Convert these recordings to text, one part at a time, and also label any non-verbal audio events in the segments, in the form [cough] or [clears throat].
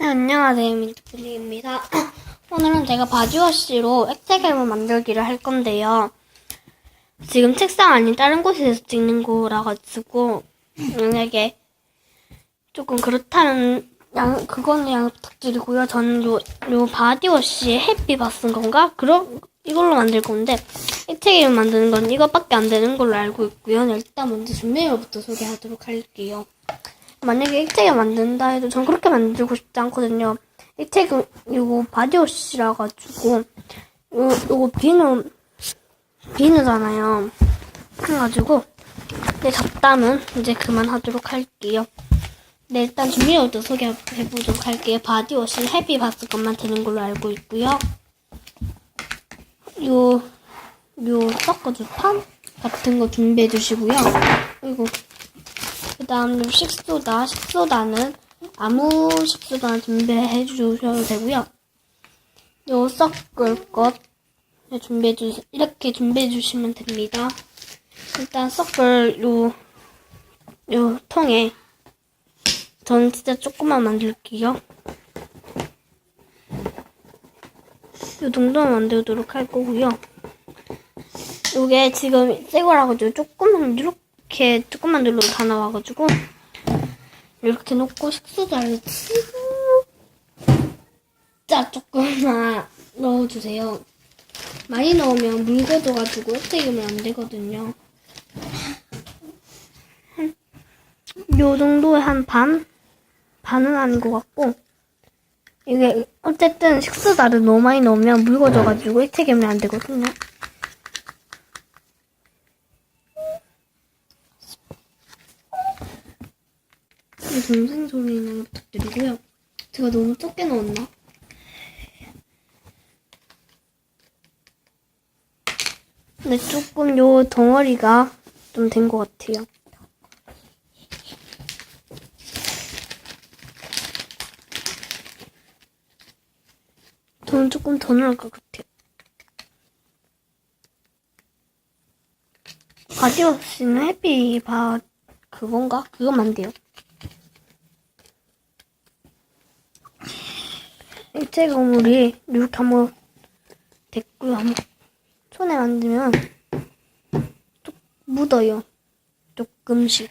네, 안녕하세요. 민트플리입니다. [clears throat] 오늘은 제가 바디워시로 액체괴물 만들기를 할 건데요. 지금 책상 아닌 다른 곳에서 찍는 거라 가지고 만약에 조금 그렇다는 양 그거는 양 부탁드리고요. 저는 요, 요 바디워시 햇빛 쓴 건가? 그런 이걸로 만들 건데 액체괴물 만드는 건 이것밖에 안 되는 걸로 알고 있고요. 네, 일단 먼저 준비물부터 소개하도록 할게요. 만약에 액체가 만든다 해도 전 그렇게 만들고 싶지 않거든요. 액체가 이거 바디워시라 가지고 요 요거 비누 비누잖아요. 그래가지고 네 잡담은 이제 그만하도록 할게요. 네 일단 준비물부터 소개해보도록 할게요. 바디워시 헤비 바스 것만 되는 걸로 알고 있고요. 요, 요 섞어주판 같은 거 준비해 주시고요. 그리고 그 다음 식소다. 식소다는 아무 식소다나 준비해 주셔도 되고요. 요 섞을 것 준비해 주 이렇게 준비해 주시면 됩니다. 일단 섞을 요, 요 통에 저는 진짜 조금만 만들게요. 요 정도만 만들도록 할 거고요. 요게 지금 새 거라가지고 조금만 이렇게 조금만 눌러도 다 나와가지고 이렇게 놓고 식수다를 진짜 조금만 넣어주세요. 많이 넣으면 묽어져가지고 흑색이면 안 되거든요. 한- 요 정도의 한 반? 반은 아닌 것 같고 이게 어쨌든 식수다를 너무 많이 넣으면 묽어져가지고 흑색이면 안 되거든요. 이 동생 소리는 부탁드리고요. 제가 너무 적게 넣었나? 근데 조금 요 덩어리가 좀 된 것 같아요. 저는 조금 더 넣을 것 같아요. 바디워시는 해피 바 그건가? 그것만 돼요. 액체 거물이 이렇게 한번 됐고요. 한번 손에 만지면 좀 묻어요. 조금씩.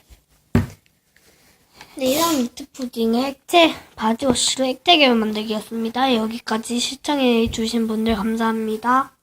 네, 이런 미트 푸딩의 액체 바디워시로 액체 계열 만들기였습니다. 여기까지 시청해 주신 분들 감사합니다.